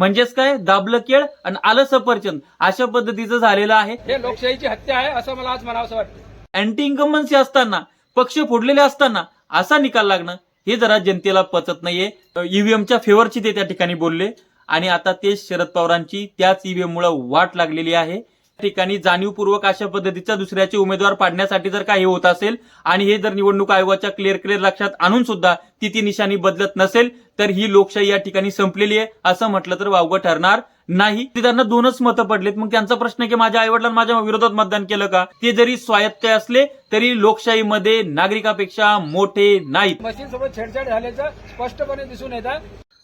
म्हणजेच काय? दाबलं केळ आणि आलं सफरचंद. अशा पद्धतीचं झालेलं आहे. हे लोकशाहीची हत्या आहे असं मला आज म्हणावं वाटतं. अँटी इन्कम्बन्सी असताना पक्ष फोडलेले असताना असा निकाल लागणं हे जरा जनतेला पचत नाहीये. ईव्हीएमच्या फेवरची ते त्या ठिकाणी बोलले. आणि आता ते शरद पवारांची त्याच ईव्हीएम मुळे वाट लागलेली आहे. ठिकाणी जाणीवपूर्वक अशा पद्धतीचा दुसऱ्याचे उमेदवार पाडण्यासाठी जर काही होत असेल आणि हे जर निवडणूक आयोगाच्या क्लिअर क्लिअर लक्षात आणून सुद्धा ती ती निशाणी बदलत नसेल तर ही लोकशाही या ठिकाणी संपलेली आहे असं म्हटलं तर वावगं ठरणार नाही. ते त्यांना दोनच मतं पडलेत. मग त्यांचा प्रश्न की माझ्या आईवडिलांना माझ्या विरोधात मतदान केलं का? ते जरी स्वायत्त असले तरी लोकशाहीमध्ये नागरिकापेक्षा मोठे नाहीत. मशीन सोबत छेडछाड झाल्याचं स्पष्टपणे दिसून येतात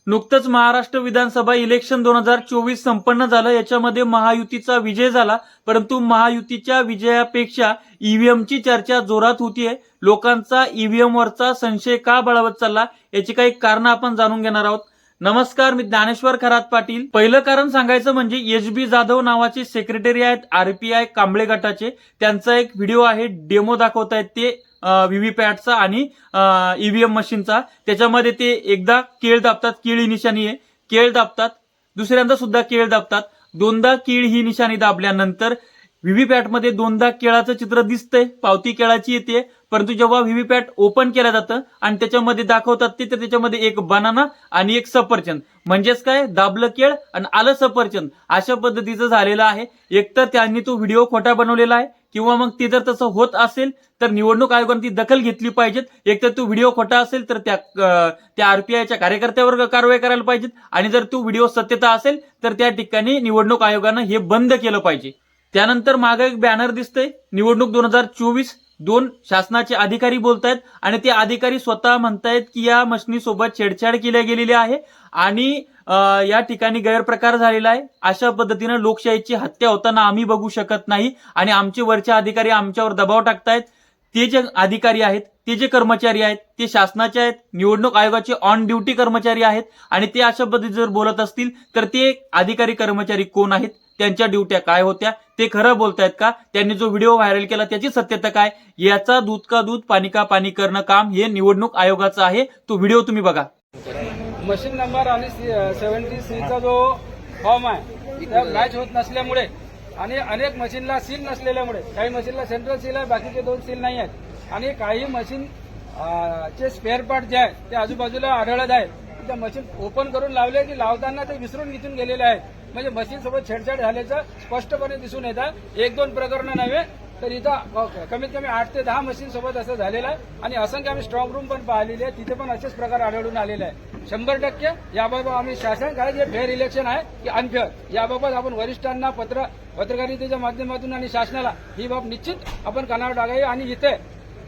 नुकतंच महाराष्ट्र विधानसभा इलेक्शन दोन हजार चोवीस संपन्न झालं. याच्यामध्ये महायुतीचा विजय झाला. परंतु महायुतीच्या विजयापेक्षा ईव्हीएमची चर्चा जोरात होतीये. लोकांचा ईव्हीएम वरचा संशय का बळावत चालला याची काही कारण आपण जाणून घेणार आहोत. नमस्कार मी ज्ञानेश्वर खरात पाटील. पहिलं कारण सांगायचं म्हणजे एच बी जाधव नावाचे सेक्रेटरी आहेत आरपीआय कांबळे गटाचे. त्यांचा एक व्हिडिओ आहे डेमो दाखवतायत ते. व्हीव्हीपॅटचा आणि ईव्हीएम मशीनचा. त्याच्यामध्ये ते एकदा केळ दाबतात केळ ही निशाणी आहे. केळ दाबतात दुसऱ्यांदा सुद्धा केळ दाबतात. दोनदा केळ ही निशाणी दाबल्यानंतर व्हीव्हीपॅटमध्ये दोनदा केळाचं चित्र दिसतंय. पावती केळाची येते. परंतु जेव्हा व्हीव्हीपॅट ओपन केलं जातं आणि त्याच्यामध्ये दाखवतात ते तर त्याच्यामध्ये एक बनाना आणि एक सफरचंद. म्हणजेच काय? दाबलं केळ आणि आलं सफरचंद. अशा पद्धतीचं झालेलं आहे. एकतर त्यांनी तो व्हिडिओ खोटा बनवलेला आहे किंवा मग ते जर तसं होत असेल तर निवडणूक आयोगाने ती दखल घेतली पाहिजेत. एकतर तो व्हिडिओ खोटा असेल तर त्या त्या आरपीआयच्या कार्यकर्त्यावर कारवाई करायला पाहिजेत. आणि जर तो व्हिडिओ सत्यता असेल तर त्या ठिकाणी निवडणूक आयोगानं हे बंद केलं पाहिजे. त्यानंतर मागे एक बॅनर दिसतंय. निवडणूक दोन हजार चोवीस दोन शासनाचे अधिकारी बोलतायत आणि ते अधिकारी स्वतः म्हणतायत की या मशनीसोबत छेडछाड केल्या गेलेली आहे आणि या ठिकाणी गैरप्रकार झालेला आहे. अशा पद्धतीनं लोकशाहीची हत्या होताना आम्ही बघू शकत नाही आणि आमचे वरचे अधिकारी आमच्यावर दबाव टाकतायत. ते जे अधिकारी आहेत ते जे कर्मचारी आहेत ते शासनाचे आहेत निवडणूक आयोगाचे ऑन ड्युटी कर्मचारी आहेत आणि ते अशा पद्धतीने जर बोलत असतील तर ते अधिकारी कर्मचारी कोण आहेत? त्यांच्या ड्युट्या काय होत्या ते खरं बोलतायत का? त्यांनी जो व्हिडिओ व्हायरल केला त्याची सत्यता काय? याचा दूध का दूध पाणी का पाणी करणं काम हे निवडणूक आयोगाचं आहे. तो व्हिडिओ तुम्ही बघा. मशीन नंबर आणि सेव्हन्टी सीचा जो फॉर्म आहे त्या मॅच होत नसल्यामुळे आणि अनेक मशीनला सील नसलेल्यामुळे काही मशीनला सेंट्रल सील आहे बाकीचे दोन सील नाही आहेत. आणि काही मशीन चे स्पेअर पार्ट जे आहे ते आजूबाजूला आढळत आहेत त्या मशीन ओपन करून लावले की लावताना ते विसरून इथून गेलेले आहेत. म्हणजे मशीन सोबत छेडछाड झाल्याचं स्पष्टपणे दिसून येतं. एक दोन प्रकरणं नव्हे तर इथं कमीत कमी आठ ते दहा मशीन सोबत असं झालेलं आहे. आणि असंख्य आम्ही स्ट्रॉंग रूम पण पाहिलेली आहे तिथे पण असेच प्रकार आढळून आलेले आहे शंभर टक्के याबाबत आम्ही शासन काय जे फेअर इलेक्शन आहे की अनफेअर याबाबत आपण वरिष्ठांना पत्र पत्रकारितेच्या माध्यमातून आणि शासनाला ही बाब निश्चित आपण कानावर टाकावी. आणि इथे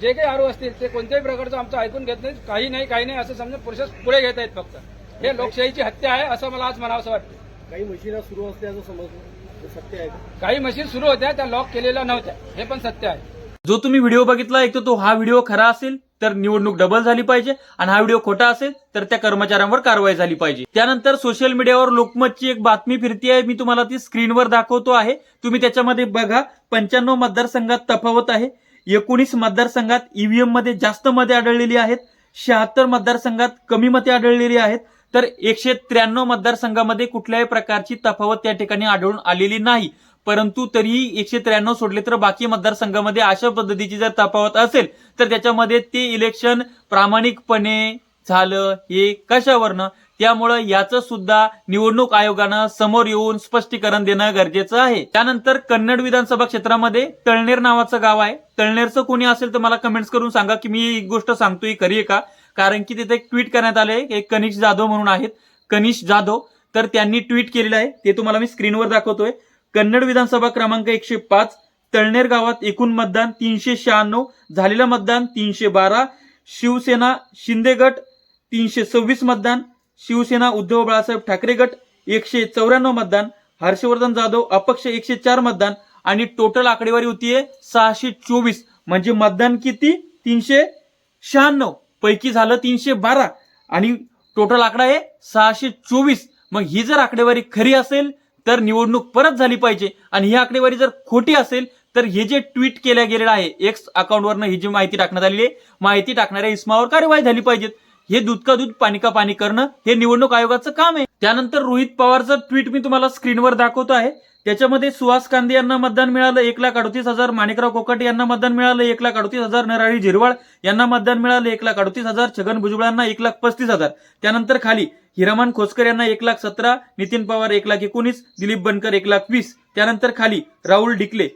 जे काही आरोप असतील ते कोणत्याही प्रकारचं आमचं ऐकून घेत नाही काही नाही काही नाही असं समजून प्रोसेस पुढे घेत आहेत फक्त. हे लोकशाहीची हत्या आहे असं मला आज म्हणावं वाटतं. काही मशीना सुरू असल्याचं समजलं. सत्य आहे? काही मशीन सुरू होत्या त्या लॉक केलेल्या नव्हत्या. हे पण सत्य आहे. जो तुम्ही व्हिडिओ बघितला एक तर तो हा व्हिडिओ खरा असेल तर निवडणूक डबल झाली पाहिजे. आणि हा व्हिडिओ खोटा असेल तर त्या कर्मचाऱ्यांवर कारवाई झाली पाहिजे. त्यानंतर सोशल मीडियावर लोकमतची एक बातमी फिरती आहे. मी तुम्हाला ती स्क्रीनवर दाखवतो आहे. तुम्ही त्याच्यामध्ये बघा पंच्याण्णव मतदारसंघात तफावत आहे. एकोणीस मतदारसंघात ईव्हीएममध्ये जास्त मते आढळलेली आहेत. शहात्तर मतदारसंघात कमी मते आढळलेली आहेत. तर एकशे त्र्याण्णव मतदारसंघामध्ये कुठल्याही प्रकारची तफावत त्या ठिकाणी आढळून आलेली नाही. परंतु तरीही एकशे त्र्याण्णव सोडले तर बाकी मतदारसंघामध्ये अशा पद्धतीची जर तफावत असेल तर त्याच्यामध्ये ते इलेक्शन प्रामाणिकपणे झालं हे कशावरनं? त्यामुळं याचं सुद्धा निवडणूक आयोगानं समोर येऊन स्पष्टीकरण देणं गरजेचं आहे. त्यानंतर कन्नड विधानसभा क्षेत्रामध्ये तळनेर नावाचं गाव आहे. तळनेरचं कोणी असेल तर मला कमेंट्स करून सांगा की मी एक गोष्ट सांगतोय खरी आहे का? कारण की तिथे एक ट्विट करण्यात आले एक कनिष जाधव म्हणून आहेत. कनिष जाधव. तर त्यांनी ट्विट केलेलं आहे. ते तुम्हाला मी स्क्रीनवर दाखवतोय. कन्नड विधानसभा क्रमांक एकशे पाच तळनेर गावात एकूण मतदान तीनशे शहाण्णव झालेलं मतदान तीनशे बारा शिवसेना शिंदे गट तीनशे सव्वीस मतदान शिवसेना उद्धव बाळासाहेब ठाकरे गट एकशे चौऱ्याण्णव मतदान हर्षवर्धन जाधव अपक्ष एकशे चार मतदान आणि टोटल आकडेवारी होतीये सहाशे चोवीस. म्हणजे मतदान किती? तीनशे शहाण्णव. पैकी झालं तीनशे बारा. आणि टोटल आकडा आहे सहाशे चोवीस. मग ही जर आकडेवारी खरी असेल तर निवडणूक परत झाली पाहिजे. आणि ही आकडेवारी जर खोटी असेल तर हे जे ट्विट केल्या गेलेलं आहे एक्स अकाउंटवरनं ही जी माहिती टाकण्यात आलेली आहे माहिती टाकणाऱ्या इस्मावर कार्यवाही झाली पाहिजेत. हे दूध का दूध पाणी का पाणी करणं हे निवडणूक आयोगाचं काम आहे. त्यानंतर रोहित पवारचं ट्विट मी तुम्हाला स्क्रीनवर दाखवतो आहे त्याच्यामध्ये सुहास कांदे यांना मतदान मिळालं एक लाख अडतीस हजार माणिकराव कोकट यांना मतदान मिळालं एक लाख अडतीस हजार नराळी झिरवाळ यांना मतदान मिळालं एक लाख अडतीस हजार छगन भुजबळांना एक लाख पस्तीस हजार त्यानंतर खाली हिरामन खोसकर यांना एक लाख सतरा नितीन पवार एक लाख एकोणीस दिलीप बनकर एक लाख वीस त्यानंतर खाली राहुल डिकले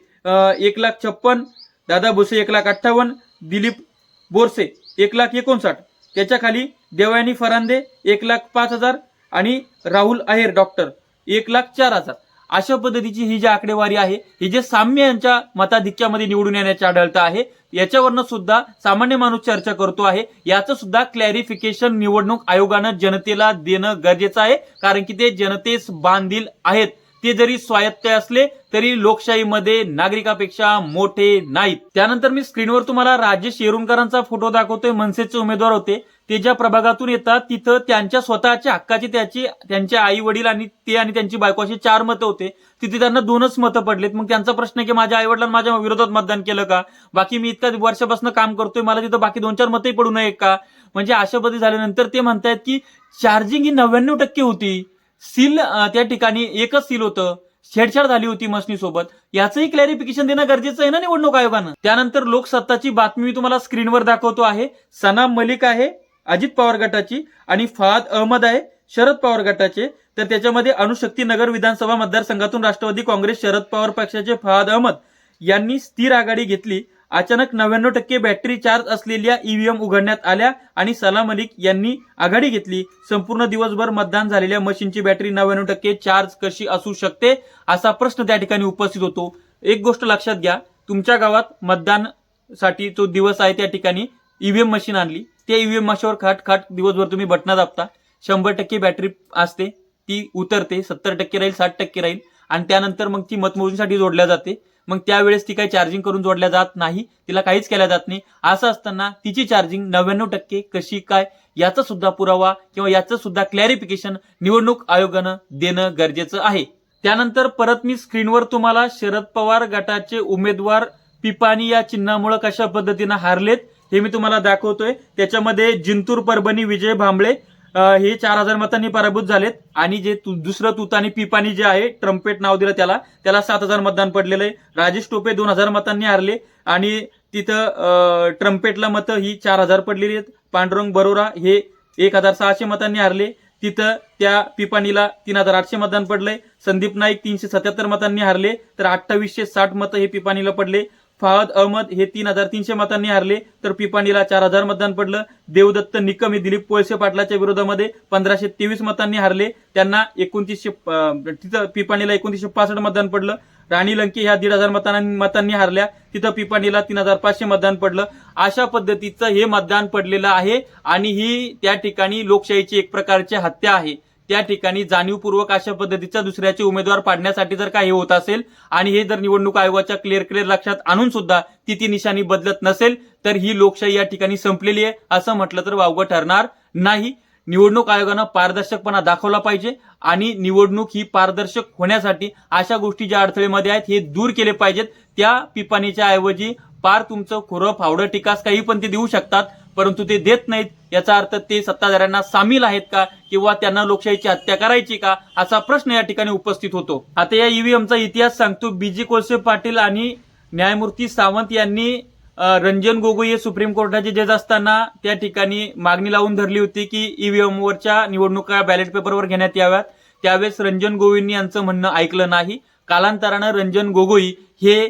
एक लाख छप्पन दादा भुसे एक लाख अठ्ठावन्न दिलीप बोरसे एक लाख एकोणसाठ त्याच्याखाली देवयानी फरांदे एक लाख पाच हजार आणि राहुल आहेर डॉक्टर एक लाख चार हजार अशा पद्धतीची ही जी आकडेवारी आहे ही जे साम्य यांच्या मताधिक्यामध्ये निवडून येण्याची आढळतं आहे याच्यावरनं सुद्धा सामान्य माणूस चर्चा करतो आहे. याचं सुद्धा क्लॅरिफिकेशन निवडणूक आयोगानं जनतेला देणं गरजेचं आहे कारण की ते जनतेस बांधील आहेत. ते जरी स्वायत्त असले तरी लोकशाहीमध्ये नागरिकापेक्षा मोठे नाहीत. त्यानंतर मी स्क्रीनवर तुम्हाला राजेश येरुणकरांचा फोटो दाखवतोय. मनसेचे उमेदवार होते. ते ज्या प्रभागातून येतात तिथं त्यांच्या स्वतःच्या हक्काची त्याची त्यांचे आई वडील आणि ते आणि त्यांची बायको अशी चार मतं होते. तिथे त्यांना दोनच मतं पडलेत. मग त्यांचा प्रश्न की माझ्या आई वडिलांना माझ्या विरोधात मतदान केलं का? बाकी मी इतक्या वर्षापासून काम करतोय मला तिथं बाकी दोन चार मतही पडू नये का? म्हणजे अशा पद्धती झाल्यानंतर ते म्हणतायत की चार्जिंग ही नव्याण्णव टक्के होती. सील त्या ठिकाणी एकच सील होतं. छेडछाड झाली होती मसनी सोबत याचंही क्लॅरिफिकेशन देणं गरजेचं आहे ना निवडणूक आयोगानं? त्यानंतर लोकसत्ताची बातमी मी तुम्हाला स्क्रीनवर दाखवतो आहे. सनाम मलिक आहे. अजित पवार गटाची आणि फहाद अहमद आहे शरद पवार गटाचे. तर त्याच्यामध्ये अणुशक्ती नगर विधानसभा मतदारसंघातून राष्ट्रवादी काँग्रेस शरद पवार पक्षाचे फहाद अहमद यांनी स्थिर आघाडी घेतली. अचानक नव्याण्णव टक्के बॅटरी चार्ज असलेल्या ईव्हीएम उघडण्यात आल्या आणि सलाम मलिक यांनी आघाडी घेतली. संपूर्ण दिवसभर मतदान झालेल्या मशीनची बॅटरी नव्याण्णव टक्के चार्ज कशी असू शकते असा प्रश्न त्या ठिकाणी उपस्थित होतो. एक गोष्ट लक्षात घ्या तुमच्या गावात मतदानसाठी जो दिवस आहे त्या ठिकाणी ईव्हीएम मशीन आणली. त्या ईव्हीएम माशावर खाट खाट दिवसभर तुम्ही बटणं दाबता. शंभर टक्के बॅटरी असते ती उतरते सत्तर टक्के राहील साठ टक्के राहील. आणि त्यानंतर मग ती मतमोजणीसाठी जोडल्या जाते. मग त्यावेळेस ती काही चार्जिंग करून जोडल्या जात नाही तिला काहीच केल्या जात नाही. असं असताना तिची चार्जिंग नव्याण्णव टक्के कशी काय याचा सुद्धा पुरावा किंवा याचं सुद्धा क्लॅरिफिकेशन निवडणूक आयोगानं देणं गरजेचं आहे. त्यानंतर परत मी स्क्रीनवर तुम्हाला शरद पवार गटाचे उमेदवार पिपाणी या चिन्हामुळे कशा पद्धतीनं हारलेत हे मी तुम्हाला दाखवतोय. त्याच्यामध्ये जिंतूर परभणी विजय भांबळे हे चार हजार मतांनी पराभूत झालेत. आणि जे तु- दुसरं तुतानी पिपाणी जे आहे ट्रम्पेट नाव दिलं त्याला त्याला सात हजार मतदान पडलेलं आहे. राजेश टोपे दोन हजार मतांनी हारले. आणि तिथं ट्रम्पेटला मतं ही चार हजार पडलेली आहेत. पांडुरंग बरोरा हे एक हजार सहाशे मतांनी हारले. तिथं त्या पिपाणीला तीन हजार आठशे मतदान पडलंय. संदीप नाईक तीनशे सत्याहत्तर मतांनी हारले. तर अठ्ठावीसशे साठ मतं हे पिपाणीला पडले. फहाद अहमद हे तीन हजार तीनशे मतांनी हारले. तर पिपाणीला चार हजार मतदान पडलं. देवदत्त निकम हे दिलीप कोळसे पाटलाच्या विरोधामध्ये पंधराशे तेवीस मतांनी हारले. त्यांना एकोणतीसशे तिथं पिपाणीला एकोणतीसशे पासष्ट मतदान पडलं. राणी लंके ह्या दीड हजार मतांनी मतांनी हारल्या. तिथं पिपाणीला तीन हजार पाचशे मतदान पडलं. अशा पद्धतीचं हे मतदान पडलेलं आहे आणि ही त्या ठिकाणी लोकशाहीची एक प्रकारची हत्या आहे. त्या ठिकाणी जाणीवपूर्वक अशा पद्धतीचा दुसऱ्याचे उमेदवार पाडण्यासाठी जर काही होत असेल आणि हे जर निवडणूक आयोगाच्या क्लिअर क्लिअर लक्षात आणून सुद्धा ती ती निशाणी बदलत नसेल तर ही लोकशाही या ठिकाणी संपलेली आहे असं म्हटलं तर वावगं ठरणार नाही. निवडणूक आयोगानं पारदर्शकपणा दाखवला पाहिजे आणि निवडणूक ही पारदर्शक होण्यासाठी अशा गोष्टी ज्या अडथळेमध्ये आहेत हे दूर केले पाहिजेत. त्या पिपाणीच्या ऐवजी पार तुमचं खोरं फावडं टिकास काही पण ते देऊ शकतात. परंतु ते देत नाहीत. याचा अर्थ ते सत्ताधाऱ्यांना सामील आहेत का? किंवा त्यांना लोकशाहीची हत्या करायची का? असा प्रश्न या ठिकाणी उपस्थित होतो. आता या ईव्हीएमचा इतिहास सांगतो. बीजी कोळसे पाटील आणि न्यायमूर्ती सावंत यांनी रंजन गोगोई हे सुप्रीम कोर्टाचे जज असताना त्या ठिकाणी मागणी लावून धरली होती की ईव्हीएमवरच्या निवडणुका बॅलेट पेपरवर घेण्यात याव्यात. त्यावेळेस रंजन गोगोईंनी यांचं म्हणणं ऐकलं नाही. कालांतरानं रंजन गोगोई हे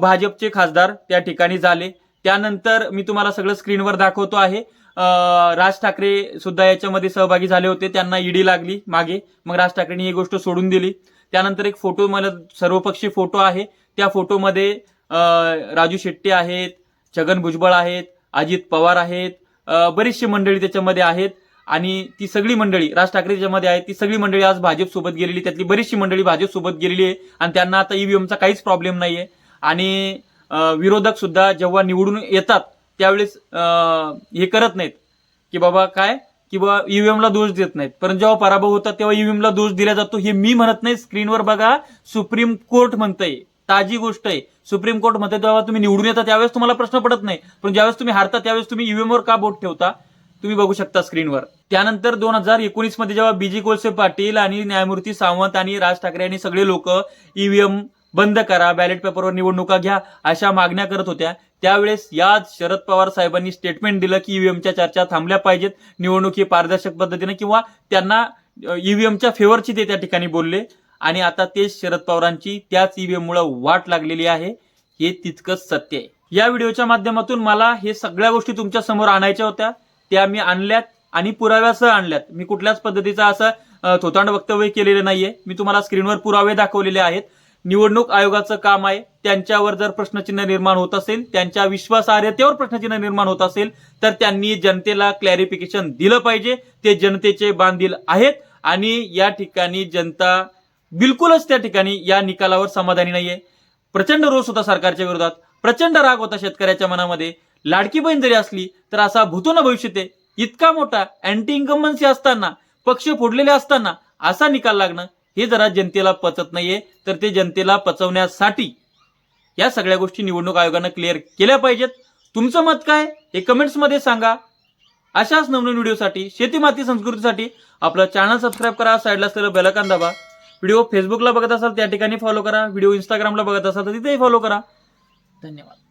भाजपचे खासदार त्या ठिकाणी झाले. त्यानंतर मी तुम्हाला सगळं स्क्रीनवर दाखवतो आहे. राज ठाकरे सुद्धा याच्यामध्ये सहभागी झाले होते. त्यांना ईडी लागली मागे. मग राज ठाकरेंनी ही गोष्ट सोडून दिली. त्यानंतर एक फोटो मला सर्वपक्षी फोटो आहे. त्या फोटोमध्ये राजू शेट्टी आहेत छगन भुजबळ आहेत अजित पवार आहेत बरीचशी मंडळी त्याच्यामध्ये आहेत. आणि ती सगळी मंडळी राज ठाकरे ज्यामध्ये आहेत ती सगळी मंडळी आज भाजप सोबत गेलेली. त्यातली बरीचशी मंडळी भाजप सोबत गेलेली आहे. आणि त्यांना आता ईव्हीएमचा काहीच प्रॉब्लेम नाहीये. आणि विरोधक सुद्धा जेव्हा निवडून येतात त्यावेळेस हे करत नाहीत. की बाबा काय? की बाबा ईव्हीएमला दोष देत नाहीत. पण जेव्हा पराभव होतात तेव्हा ईव्हीएमला दोष दिला जातो हे मी म्हणत नाही. स्क्रीनवर बघा सुप्रीम कोर्ट म्हणतंय. ताजी गोष्ट आहे. सुप्रीम कोर्ट म्हणते तेव्हा तुम्ही निवडून येता त्यावेळेस तुम्हाला प्रश्न पडत नाही. पण ज्यावेळेस तुम्ही हारता त्यावेळेस तुम्ही ईव्हीएमवर का बोट ठेवता? तुम्ही बघू शकता स्क्रीनवर. त्यानंतर दोन हजार एकोणीसमध्ये जेव्हा बीजी कोळसे पाटील आणि न्यायमूर्ती सावंत आणि राज ठाकरे आणि सगळे लोक ईव्हीएम बंद करा बॅलेट पेपरवर निवडणुका घ्या अशा मागण्या करत होत्या. त्यावेळेस याच शरद पवार साहेबांनी स्टेटमेंट दिलं की ईव्हीएमच्या चर्चा थांबल्या पाहिजेत. निवडणूक ही पारदर्शक पद्धतीने किंवा त्यांना ईव्हीएमच्या फेवरची ते त्या ठिकाणी बोलले. आणि आता तेच शरद पवारांची त्याच ईव्हीएममुळे वाट लागलेली आहे. हे तितकंच सत्य आहे. या व्हिडिओच्या माध्यमातून मला हे सगळ्या गोष्टी तुमच्यासमोर आणायच्या होत्या. त्या मी आणल्यात आणि पुराव्यासह आणल्यात. मी कुठल्याच पद्धतीचा असं थोतांड वक्तव्य केलेलं नाहीये. मी तुम्हाला स्क्रीनवर पुरावे दाखवलेले आहेत. निवडणूक आयोगाचं काम आहे. त्यांच्यावर जर प्रश्नचिन्ह निर्माण होत असेल त्यांच्या विश्वासार्हतेवर प्रश्नचिन्ह निर्माण होत असेल तर त्यांनी जनतेला क्लॅरिफिकेशन दिलं पाहिजे. ते जनतेचे बांधील आहेत आणि या ठिकाणी जनता बिलकुलच त्या ठिकाणी या निकालावर समाधानी नाहीये. प्रचंड रोष होता सरकारच्या विरोधात. प्रचंड राग होता शेतकऱ्याच्या मनामध्ये. लाडकी बहीण जरी असली तर असा भूतून भविष्य आहे इतका मोठा अँटी इन्कम्बन्सी असताना पक्ष फोडलेले असताना असा निकाल लागणं हे जरा जनतेला पचत नाहीये तर ते जनतेला पचवण्यासाठी या सगळ्या गोष्टी निवडणूक आयोगानं क्लिअर केल्या पाहिजेत. तुमचं मत काय हे कमेंट्समध्ये सांगा. अशाच नवनवीन व्हिडिओसाठी शेतीमाती संस्कृतीसाठी आपलं चॅनल सबस्क्राईब करा साईडला असलेलं बेलकान दाबा. व्हिडिओ फेसबुकला बघत असाल त्या ठिकाणी फॉलो करा. व्हिडिओ इंस्टाग्रामला बघत असाल तर तिथेही फॉलो करा. धन्यवाद.